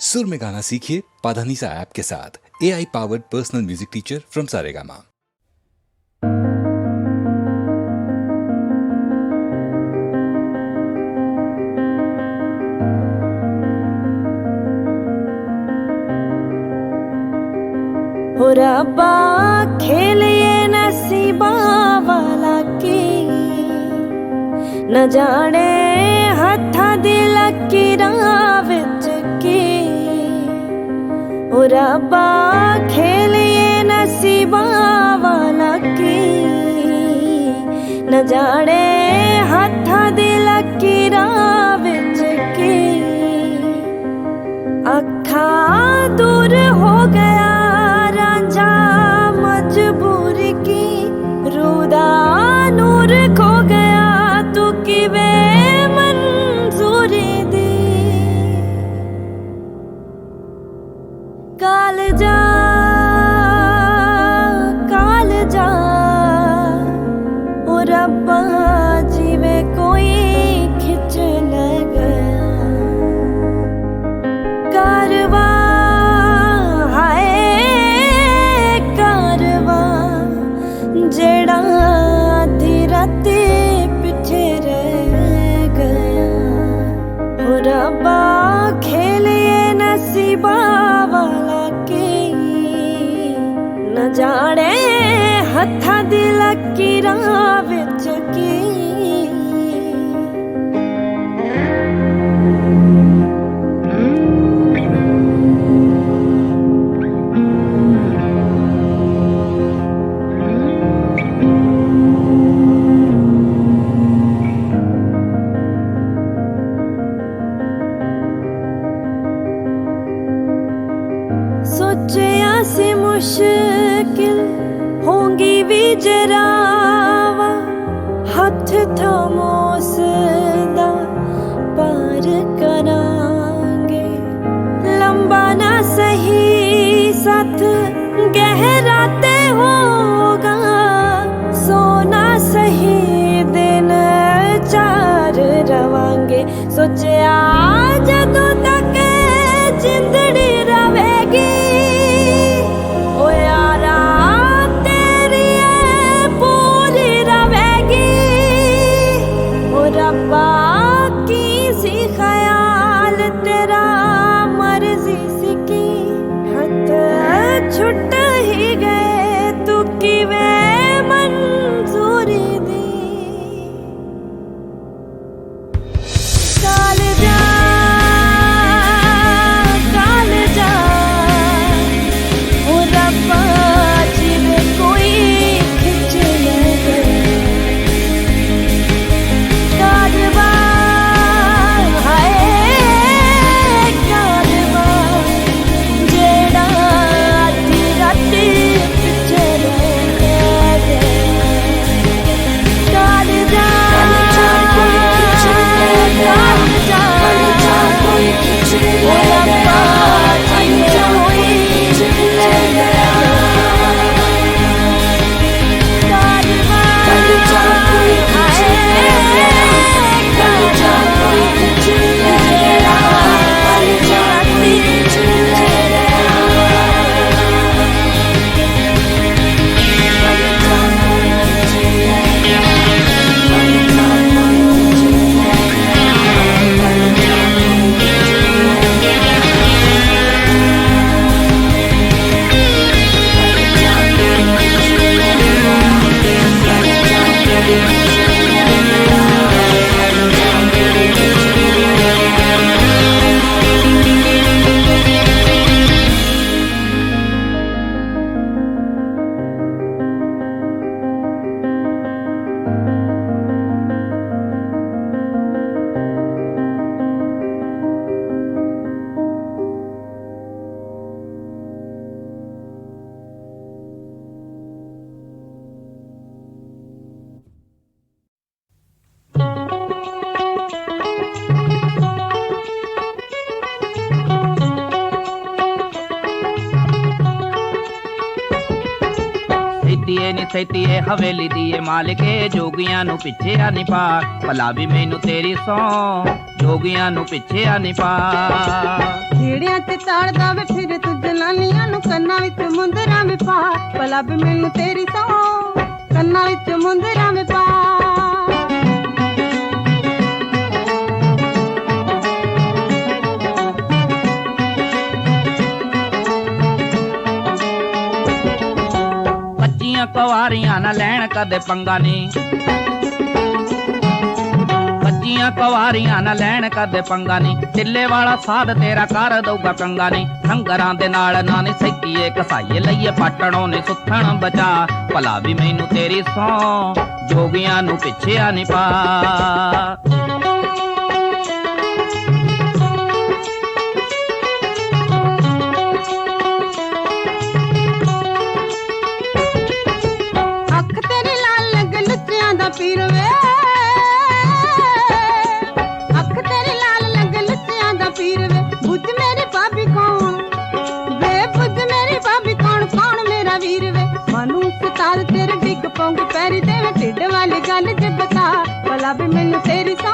सुर में गाना सीखिए पाधानीसा ऐप के साथ। A I powered personal music teacher from Saregama रब्बा खेलिए नसीबा वाला की। न जाने हथा दिल की रहा ਹੋ ਰੱਬਾ ਖੇਲ ਇਹ ਨਸੀਬਾਂ ਵਾਲਾ ਕੀ ਨ ਜਾਣੇ ਹੱਥਾਂ ਦੀ ਲਕੀਰਾਂ ਵਿੱਚ ਕੀ ਅੱਖਾਂ ਦੂਰ ਹੋ ਸਿੱਧੀਏ ਨੀ ਸੈਤੀਏ, ਹਵੇਲੀ ਦੀਏ ਮਾਲਕੇ, ਜੋਗੀਆਂ ਨੂੰ ਪਿੱਛੇ ਆ ਨੀ ਪਾ। ਭਲਾ ਵੀ ਮੈਨੂੰ ਤੇਰੀ ਸੌ ਜੋਗੀਆਂ ਨੂੰ ਪਿੱਛੇ ਆ ਨੀ ਪਾ। ਜਿਹੜਿਆਂ ਕੰਨਾਂ 'ਚ ਵੇ, ਫਿਰ ਤੂੰ ਜਨਾਨੀਆਂ ਨੂੰ ਕੰਨਾਂ ਵਿੱਚ ਮੁੰਦਰਾਂ ਵੇ ਪਾ। ਭਲਾ ਵੀ ਮੈਨੂੰ ਤੇਰੀ ਸੌ ਕੰਨਾਂ ਵਿੱਚ ਮੁੰਦਰਾਂ ਵੇ ਪਾ। ਕੱਚੀਆਂ ਨਾ ਲੈਣ ਕਦੇ ਪੰਗਾ ਨਹੀਂ। ਕੱਚੀਆਂ ਕੁਆਰੀਆਂ ਨਾ ਲੈਣ ਕਦੇ ਪੰਗਾ ਨਹੀਂ। ਟਿੱਲੇ ਵਾਲਾ ਸਾਧ ਤੇਰਾ ਕਰ ਦਊਗਾ ਕੰਗਾ ਨਹੀਂ। ਸੰਗਰਾਂ ਦੇ ਨਾਲ ਨਾ ਨੀ ਸੈਕੀਏ ਕਸਾਈਏ ਲਈਏ ਪਾਟਣੋਂ ਨੇ ਸੁੱਥਣ ਬਚਾ। ਭਲਾ ਵੀ ਮੈਨੂੰ ਤੇਰੀ ਸੌ ਜੋਗੀਆਂ ਨੂੰ ਪਿੱਛਿਆ ਨਹੀਂ ਪਾ। ਗੱਲ ਜੇ ਬਤਾ, ਭਲਾ ਵੀ ਮੈਨੂੰ ਤੇਰੀ ਸੌ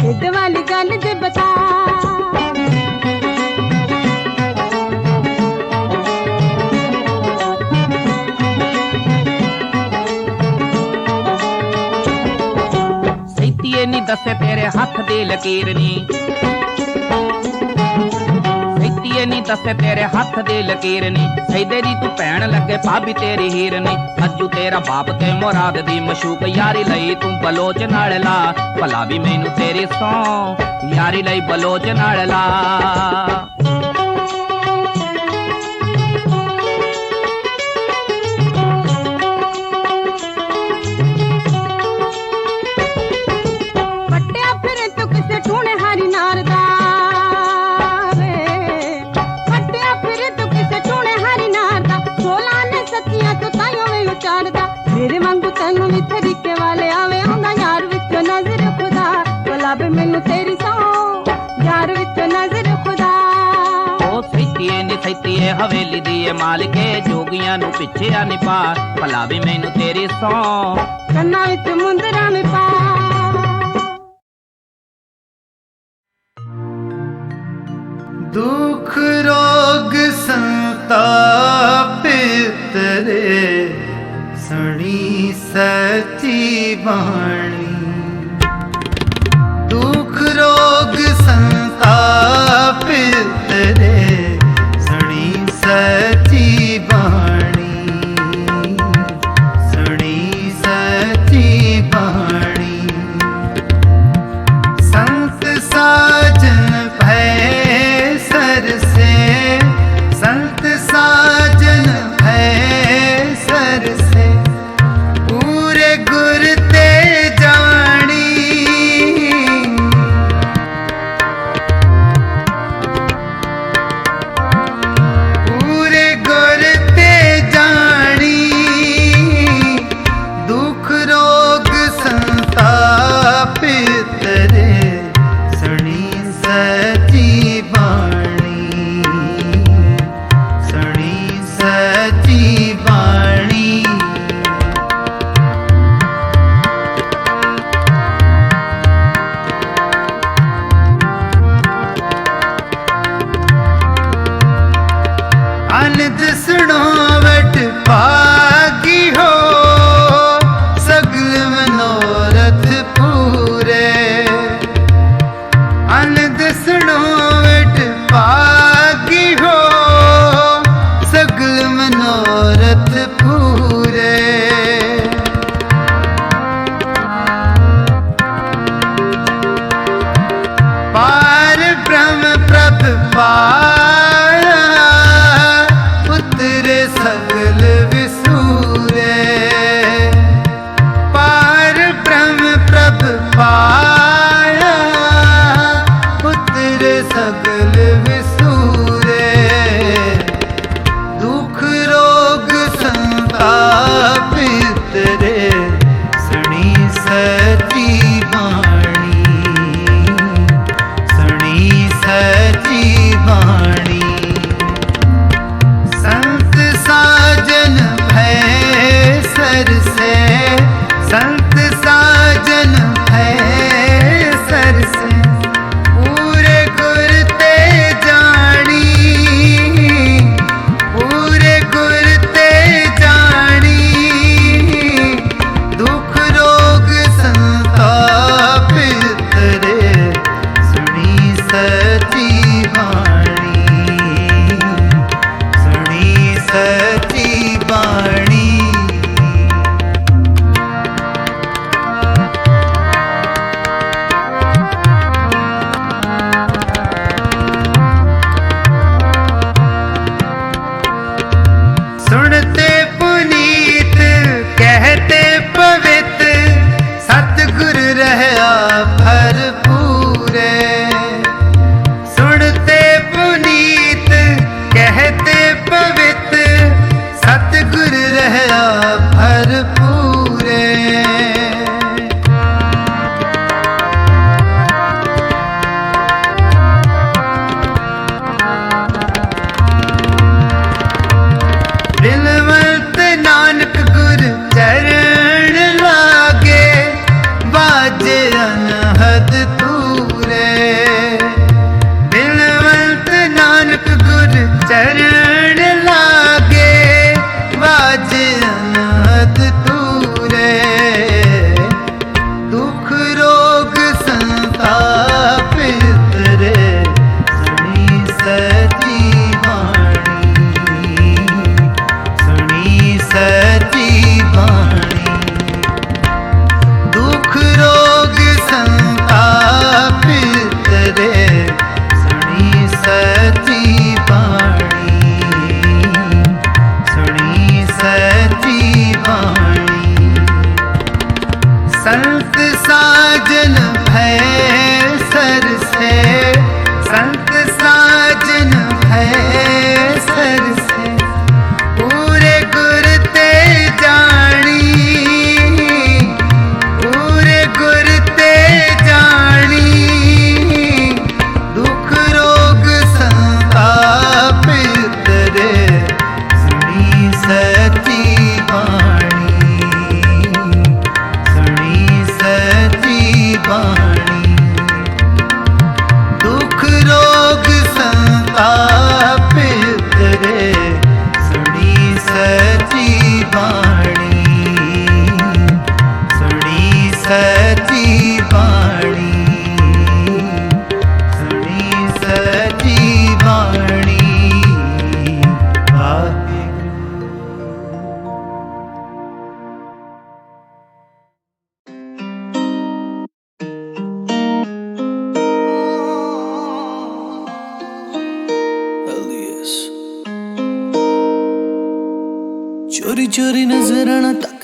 ਢਿੱਡ ਵਾਲੀ ਗੱਲ ਜੇ ਬਤਾ। ਸੈਤੀਏ ਨਹੀਂ ਦੱਸੇ ਤੇਰੇ ਹੱਥ ਦੇ ਲਕੀਰ ਨੀ ਨਹੀਂ ਦੱਸੇ ਤੇਰੇ ਹੱਥ ਦੀ ਲਕੀਰ ਨੀ। ਸੈਦੇ ਦੀ ਤੂੰ ਭੈਣ ਲੱਗੇ ਭਾਬੀ ਤੇਰੀ ਹੀਰ ਨੀ। ਅੱਜੂ ਤੇਰਾ ਬਾਪ ਤੇ ਮੁਰਾਦ ਦੀ ਮਸ਼ੂਕ ਯਾਰੀ ਲਈ ਤੂੰ ਬਲੋਚ ਨਾਲ ਲਾ। ਭਲਾ ਵੀ ਮੈਨੂੰ ਤੇਰੀ ਸੌ ਯਾਰੀ ਲਈ ਬਲੋਚ ਨਾਲ ਲਾ। ਨੀ ਸੈਤੀਏ ਹਵੇਲੀ ਦੀ ਏ ਮਾਲਕੇ ਜੋਗੀਆਂ ਨੂੰ ਪਿੱਛੇ ਆ ਨੀ ਪਾ। ਭਲਾ ਵੀ ਮੈਨੂੰ ਤੇਰੀ ਸੌ। ਕੰਨਾਂ ਵਿੱਚ ਮੁੰਦਰਾਂ ਮੇ ਪਾ। ਦੁਖ ਰੋਗ ਸੰਤਾਪ ਤੇਰੇ ਸੁਣੀ ਸੱਚੀ ਬਾਣੀ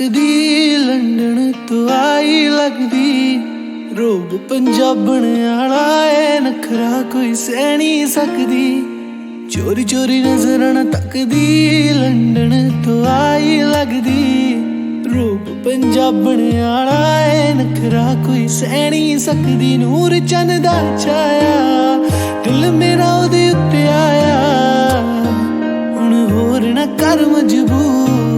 ਸਕਦੀ ਲੰਡਨ ਤੋਂ ਆਈ ਲੱਗਦੀ। ਰੋਗ ਪੰਜਾਬਣ ਵਾਲਾ ਏ, ਨਖਰਾ ਕੋਈ ਸਹਿਣੀ ਸਕਦੀ। ਚੋਰੀ ਚੋਰੀ ਨਜ਼ਰਾਂ ਤੱਕਦੀ ਲੰਡਣ ਤੋਂ ਆਈ ਲੱਗਦੀ। ਰੂਪ ਪੰਜਾਬਣ ਵਾਲਾ ਏ, ਨਖਰਾ ਕੋਈ ਸਹਿਣੀ ਸਕਦੀ। ਨੂਰ ਚੰਨ ਦਾ ਛਾਇਆ, ਦਿਲ ਮੇਰਾ ਉਹਦੇ ਉੱਤੇ ਆਇਆ। ਹੁਣ ਹੋਰ ਨਾ ਕਰ ਮਜਬੂਰ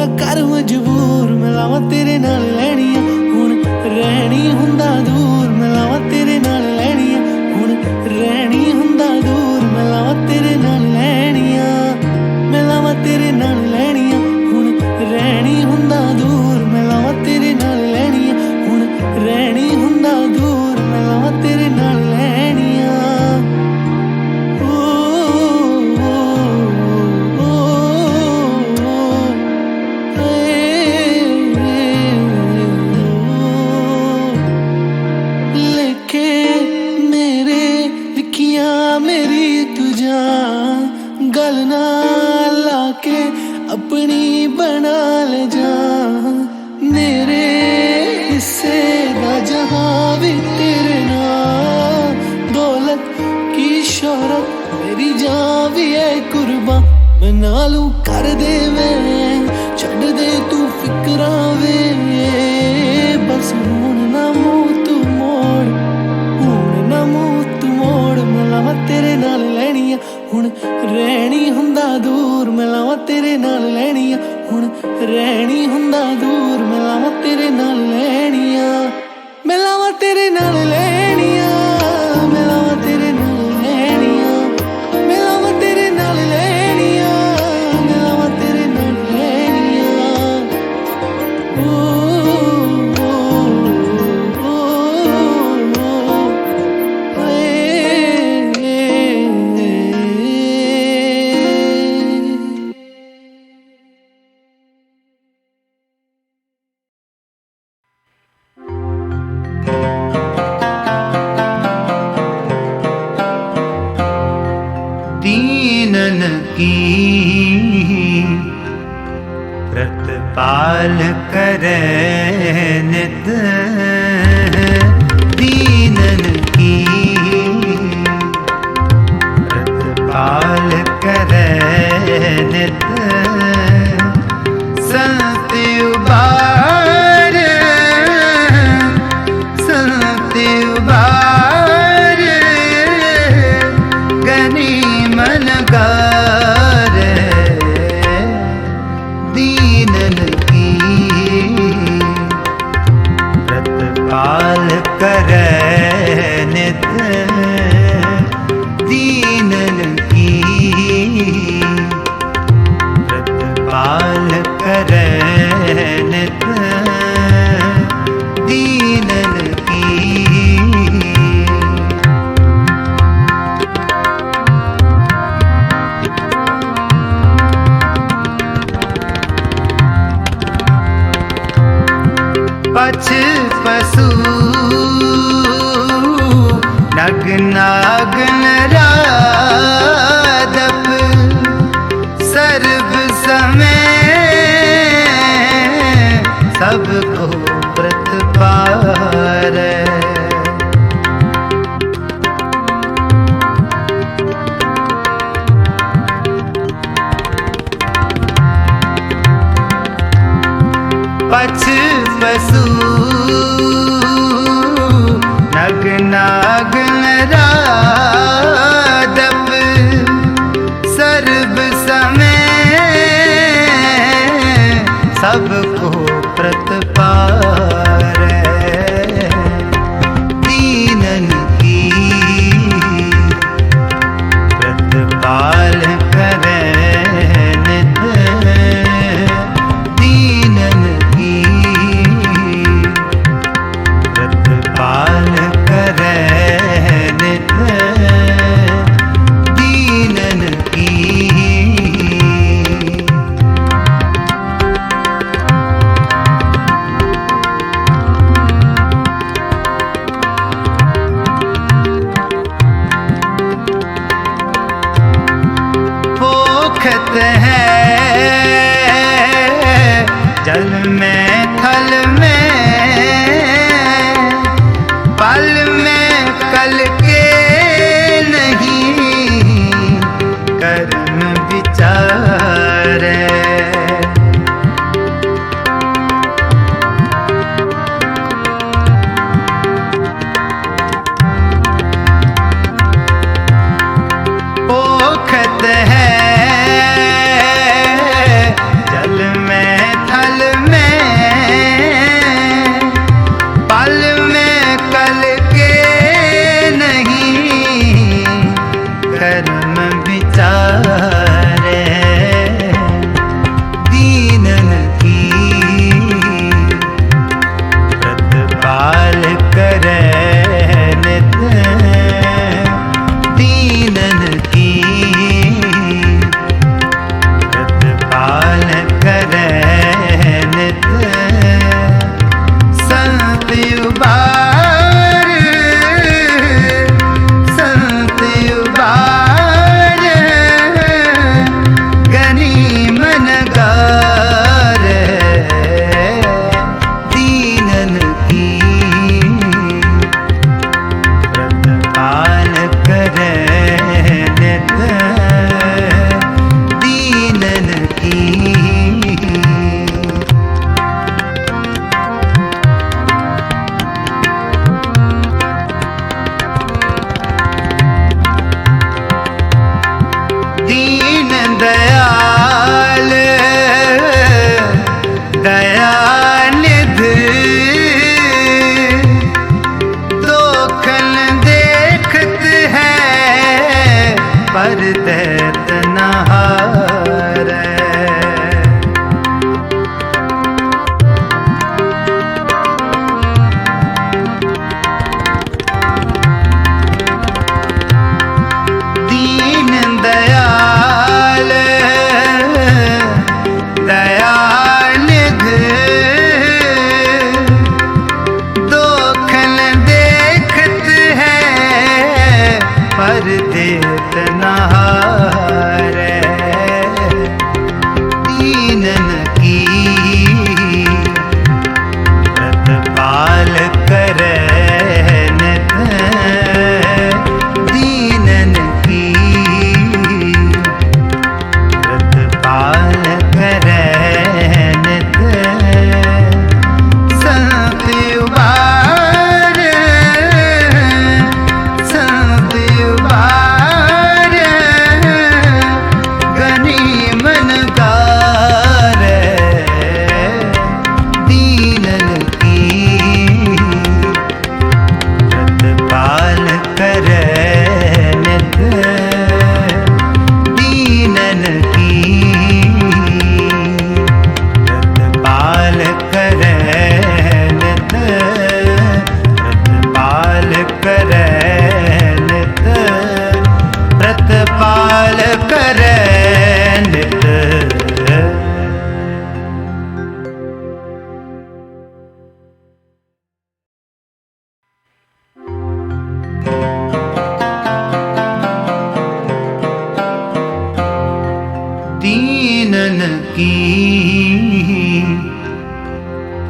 ਨਾ ਕਰ ਮਜਬੂਰ ਮਿਲਾਵਾਂ ਤੇਰੇ ਨਾਲ ਲੈਣੀਆਂ ਹੁਣ ਰਹਿਣੀ ਹੁੰਦਾ ਦੂਰ ਮਿਲਾਵਾਂ ਰਹਿਣੀ ਹੁੰਦਾ ਦੂਰ ਮਿਲਾਵਾਂ ਤੇਰੇ ਨਾਲ ਲੈਣੀਆਂ ਮਿਲਾਵਾਂ ਤੇਰੇ ਨਾਲ ਲੈਣੀ ਬਚ ਪਸੂ ਨਗ ਨਾਗਨ ਰਾਦਪ ਸਰਬ ਸਮੇ ਸਭ ਕੋ ਪ੍ਰਤਪਾਰੈ ਪਛ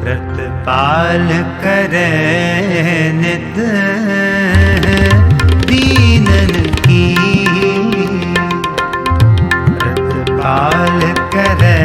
प्रतिपाल करे नित दीनन की प्रतिपाल करे